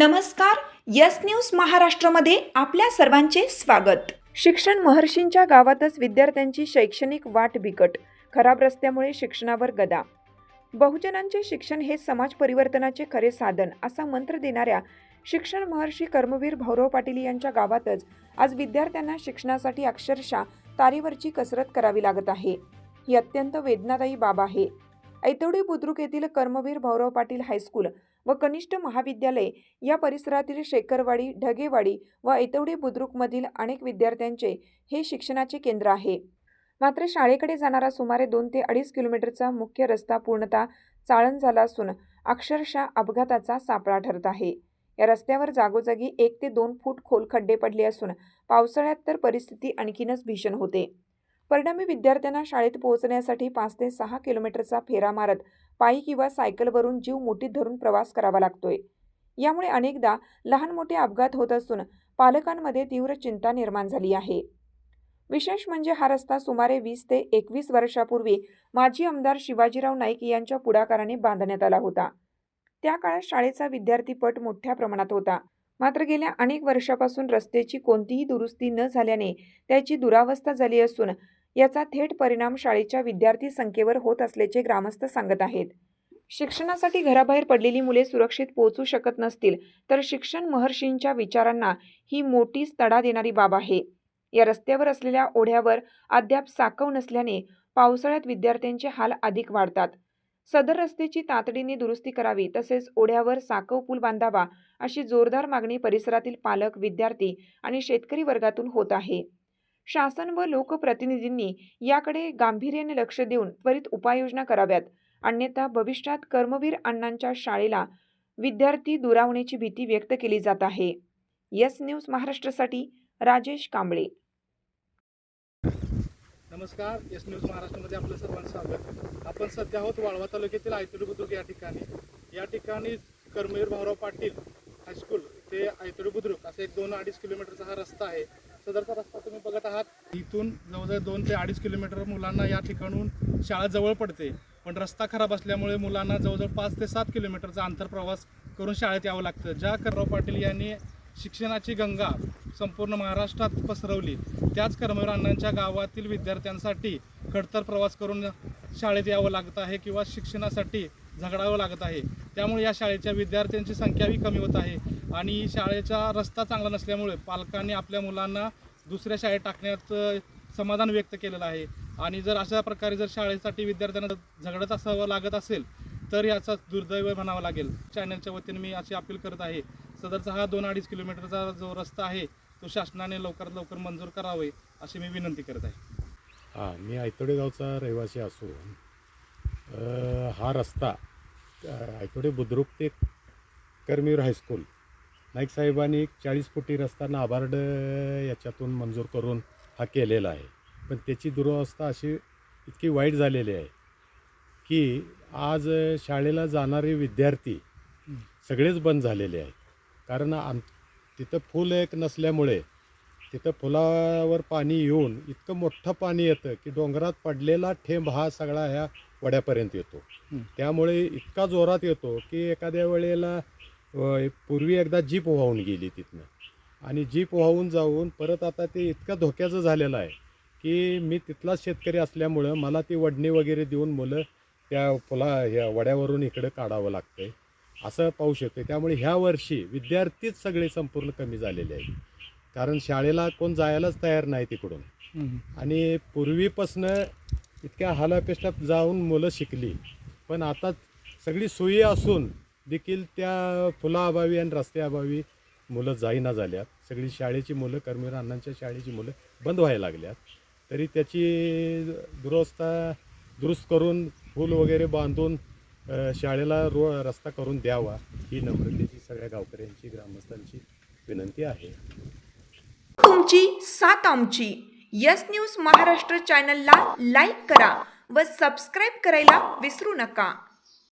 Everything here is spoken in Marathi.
नमस्कार यस न्यूज महाराष्ट्रामध्ये आपल्या सर्वांचे स्वागत. शिक्षण महर्षींच्या गावातच विद्यार्थ्यांची शैक्षणिक वाट बिकट खराब रस्त्यामुळे शिक्षणावर गदा. बहुजनांचे शिक्षण हे समाज परिवर्तनाचे खरे साधन असा मंत्र देणाऱ्या शिक्षण महर्षी कर्मवीर भाऊराव पाटील यांच्या गावातच आज विद्यार्थ्यांना शिक्षणासाठी अक्षरशः तारेवरची कसरत करावी लागत आहे. ही अत्यंत वेदनादायी बाब आहे. ऐतवडी बुद्रुक येथील कर्मवीर भाऊराव पाटील हायस्कूल व कनिष्ठ महाविद्यालय या परिसरातील शेखरवाडी ढगेवाडी व ऐतवडी बुद्रुकमधील अनेक विद्यार्थ्यांचे हे शिक्षणाचे केंद्र आहे. मात्र शाळेकडे जाणारा सुमारे दोन ते अडीच किलोमीटरचा मुख्य रस्ता पूर्णतः चाळण झाला असून अक्षरशः अपघाताचा सापळा ठरत आहे. या रस्त्यावर जागोजागी एक ते दोन फूट खोल खड्डे पडले असून पावसाळ्यात तर परिस्थिती आणखीनच भीषण होते. परिणामी विद्यार्थ्यांना शाळेत पोहोचण्यासाठी पाच ते सहा किलोमीटरचा फेरा मारत पायी किंवा सायकलवरून जीव मुठीत धरून प्रवास करावा लागतोय. यामुळे अनेकदा लहान मोठे अपघात होत असून पालकांमध्ये तीव्र चिंता निर्माण झाली आहे. विशेष म्हणजे हा रस्ता सुमारे वीस ते एकवीस वर्षापूर्वी माजी आमदार शिवाजीराव नाईक यांच्या पुढाकाराने बांधण्यात आला होता. त्या काळात शाळेचा विद्यार्थीपट मोठ्या प्रमाणात होता. मात्र गेल्या अनेक वर्षापासून रस्त्याची कोणतीही दुरुस्ती न झाल्याने त्याची दुरावस्था झाली असून याचा थेट परिणाम शाळेच्या विद्यार्थी संख्येवर होत असल्याचे ग्रामस्थ सांगत आहेत. शिक्षणासाठी घराबाहेर पडलेली मुले सुरक्षित पोहोचू शकत नसतील तर शिक्षण महर्षींच्या विचारांना ही मोठीच तडा देणारी बाब आहे. या रस्त्यावर असलेल्या ओढ्यावर अद्याप साकव नसल्याने पावसाळ्यात विद्यार्थ्यांचे हाल अधिक वाढतात. सदर रस्त्याची तातडीने दुरुस्ती करावी तसेच ओढ्यावर साकव पूल बांधावा अशी जोरदार मागणी परिसरातील पालक विद्यार्थी आणि शेतकरी वर्गातून होत आहे. शासन व लोकप्रतिनिधींनी याकडे गांभीर्याने लक्ष देऊन त्वरित उपाययोजना कराव्यात. अन्यथा भविष्यात कर्मवीर अण्णांच्या शाळेला विद्यार्थी दुरावण्याची भीती व्यक्त केली जात आहे. यस न्यूज महाराष्ट्रासाठी राजेश कांबळे. नमस्कार यस न्यूज महाराष्ट्रामध्ये आपलं सर्वांचं स्वागत. आपण सध्या आहोत वाळवा तालुक्यातील आयतुडी बुद्रुक या ठिकाणी. या ठिकाणी कर्मवीर भाऊराव पाटील हायस्कूल ते आयतुडी बुद्रुक असं एक दोन अडीच किलोमीटरचा हा रस्ता आहे. सदरचा रस्ता तुम्ही बघत आहात. इथून जवळजवळ दोन ते अडीच किलोमीटर मुलांना या ठिकाणून शाळा जवळ पडते. पण रस्ता खराब असल्यामुळे मुलांना जवळजवळ पाच ते सात किलोमीटरचा अंतर प्रवास करून शाळेत यावं लागतं. ज्या कर्मराव पाटील यांनी शिक्षणाची गंगा संपूर्ण महाराष्ट्रात पसरवली त्याच कर्मवीर अण्णांच्या गावातील विद्यार्थ्यांसाठी खडतर प्रवास करून शाळेत यावं लागत आहे किंवा शिक्षणासाठी झगडावं लागत आहे. त्यामुळे या शाळेच्या विद्यार्थ्यांची संख्याही कमी होत आहे. आणि शाळेचा रस्ता चांगला नसल्यामुळे पालकांनी आपल्या मुलांना दुसऱ्या शाळेत टाकण्यात समाधान व्यक्त केलेलं आहे. आणि जर अशा प्रकारे जर शाळेसाठी विद्यार्थ्यांना झगडत असावं लागत असेल तर याचा दुर्दैव म्हणावं लागेल. चॅनलच्या वतीने मी अशी अपील करत आहे. सदरचा हा दोन अडीच किलोमीटरचा जो रस्ता आहे तो शासनाने लवकरात लवकर मंजूर करावे अशी मी विनंती करत आहे. हां मी आयतोडे गावचा रहिवासी असून हा रस्ता आयतोडे बुद्रुक ते कर्मीर हायस्कूल नाईक साहेबांनी एक चाळीस फुटी रस्ता नाबार्ड याच्यातून मंजूर करून हा केलेला आहे. पण त्याची दुरवस्था अशी इतकी वाईट झालेली आहे की आज शाळेला जाणारे विद्यार्थी सगळेच बंद झालेले आहेत. कारण आम तिथं फुल एक नसल्यामुळे तिथं फुलावर पाणी येऊन इतकं मोठं पाणी येतं की डोंगरात पडलेला ठेंब हा सगळा ह्या वड्यापर्यंत येतो. त्यामुळे इतका जोरात येतो की एखाद्या वेळेला पूर्वी एकदा जीप वाहून गेली तिथनं. आणि जीप वाहून जाऊन परत आता ते इतकं धोक्याचं झालेलं आहे की मी तिथलाच शेतकरी असल्यामुळं मला ती वडणी वगैरे देऊन मुलं त्या फुला ह्या वड्यावरून इकडं काढावं लागतंय असं पाहू शकतो त्यामुळे ह्या वर्षी विद्यार्थीच सगळे संपूर्ण कमी झालेले आहेत. कारण शाळेला कोण जायलाच तयार नाही तिकडून. आणि पूर्वीपासनं इतक्या हालापेष्टात जाऊन मुलं शिकली पण आता सगळी सोयी असून देखील त्या फुलाअभावी आणि रस्त्याअभावी मुलं जाईना झाल्यात. सगळी शाळेची मुलं कर्मीर अण्णांच्या शाळेची मुलं बंद व्हायला लागल्यात. तरी त्याची दुरवस्था दुरुस्त करून फूल वगैरे बांधून शाळेला रो रस्ता करून द्यावा ही नम्रतेची सगळ्या गावकऱ्यांची ग्रामस्थांची विनंती आहे. तुमची सात आमची. यस न्यूज महाराष्ट्र चॅनलला लाईक करा व सबस्क्राईब करायला विसरू नका.